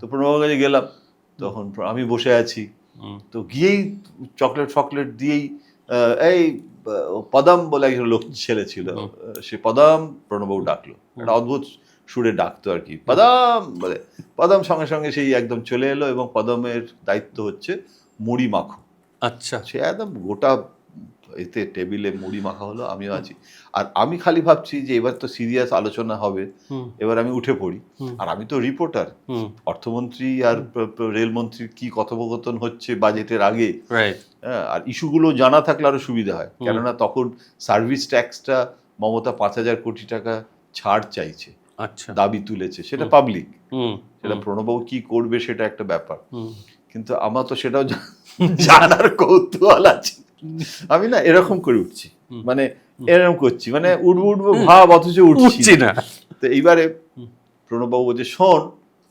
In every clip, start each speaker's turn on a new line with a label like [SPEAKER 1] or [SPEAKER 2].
[SPEAKER 1] তো প্রণবের কাছে গেলাম। তখন আমি বসে আছি। তো গিয়েই চকলেট ফকলেট দিয়েই এই পদম বলে একজন লোক ছেলে ছিল। সে পদম প্রণববাবু ডাকলো। একটা অদ্ভুত সুরে ডাকতো আর কি। পদাম বলে। পদম সঙ্গে সঙ্গে সেই একদম চলে এলো এবং পদমের দায়িত্ব হচ্ছে মুড়ি মাখো।
[SPEAKER 2] আচ্ছা।
[SPEAKER 1] সে একদম গোটা এতে টেবিলে মুড়ি মাখা হলো আমিও আছি। আর আমি খালি ভাবছি যে এবার তো সিরিয়াস আলোচনা হবে এবার আমি উঠে পড়ি। আর আমি তো রিপোর্টার। অর্থমন্ত্রী আর রেলমন্ত্রীর কি কথোপকথন হচ্ছে বাজেটের আগে। হ্যাঁ, আর ইস্যুগুলো জানা থাকলে আরও সুবিধা হয়। কেননা তখন সার্ভিস ট্যাক্সটা মমতা পাঁচ হাজার কোটি টাকা ছাড় চাইছে
[SPEAKER 2] আচ্ছা।
[SPEAKER 1] দাবি তুলেছে। সেটা পাবলিক সেটা প্রণববাবু কি করবে সেটা একটা ব্যাপার। কিন্তু আমার তো সেটাও জানার কৌতূহল আছে। আমি না এরকম করে উঠছি। মানে এরকম করছি। মানে উঠবো উঠবো ভাব অথচ উঠছি
[SPEAKER 2] না।
[SPEAKER 1] তো এইবারে। প্রণববাবু বলছে শোন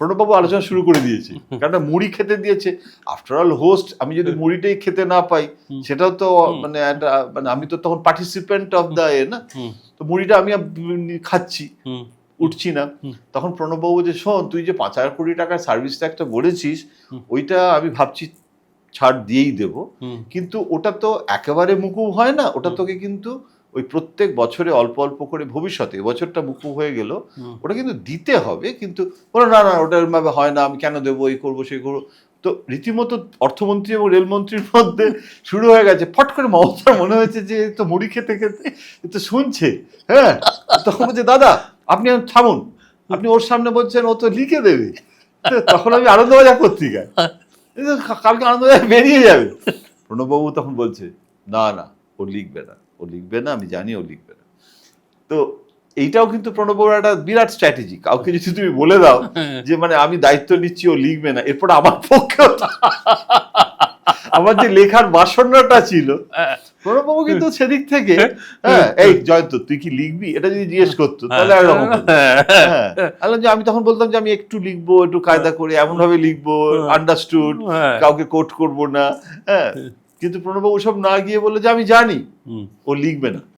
[SPEAKER 1] প্রণববাবু আলোচনা শুরু করে দিয়েছে। কারণ মুড়ি খেতে দিয়েছে। আফটার অল হোস্ট আমি যদি মুড়িটাই খেতে না পাই সেটাও তো মানে একটা মানে আমি তো তখন পার্টিসিপেন্ট অফ দ্য এ না। তো মুড়িটা আমি খাচ্ছি। উঠছি না। তখন প্রণববাবু যে শোন তুই যে পাঁচ হাজার কোটি টাকার সার্ভিস ট্যাক্সটা বলেছিস ওইটা আমি ভাবছি ছাড় দিয়েই দেব। কিন্তু ওটা তো একেবারে মুকুব হয় না। ওটা তোকে কিন্তু ওই প্রত্যেক বছরে অল্প অল্প করে ভবিষ্যতে বছরটা মুকুব হয়ে গেল ওটা কিন্তু দিতে হবে। কিন্তু বলো না না ওটা এরমভাবে হয় না আমি কেন দেবো এই করব সেই করব? তো রীতিমতো অর্থমন্ত্রী এবং রেলমন্ত্রীর মধ্যে শুরু হয়ে গেছে। ফট করে মমতার মনে হয়েছে যে তো মুড়ি খেতে খেতে তো শুনছে হ্যাঁ? তখন বলছে দাদা আপনি থামুন। আপনি ওর সামনে বলছেন ও তো লিখে দেবে। তখন আমি আনন্দবাজার পত্রিকায়। কালকে আনন্দ বেরিয়ে যাবে। প্রণববাবু তখন বলছে না না ও লিখবে না। ও লিখবে না আমি জানি ও লিখবে না। তো এইটাও কিন্তু প্রণববাবুর একটা বিরাট স্ট্র্যাটেজি কাউকে যদি তুমি বলে দাও যে মানে আমি দায়িত্ব নিচ্ছি ও লিখবে না। এরপর আমার পক্ষে আমার যে লেখার বাসনাটা ছিল প্রণববাবু কিন্তু সেদিক থেকে হ্যাঁ এই জয়ন্ত তুই কি লিখবি? এটা যদি জিজ্ঞেস করতো তাহলে একরকম। হ্যাঁ। যে আমি তখন বলতাম যে আমি একটু লিখব একটু কায়দা করে এমন ভাবে লিখব আন্ডারস্টুড
[SPEAKER 2] হ্যাঁ।
[SPEAKER 1] কাউকে কোট করব না হ্যাঁ। কিন্তু প্রণববাবু সব না গিয়ে বলল যে আমি জানি ও লিখবে না।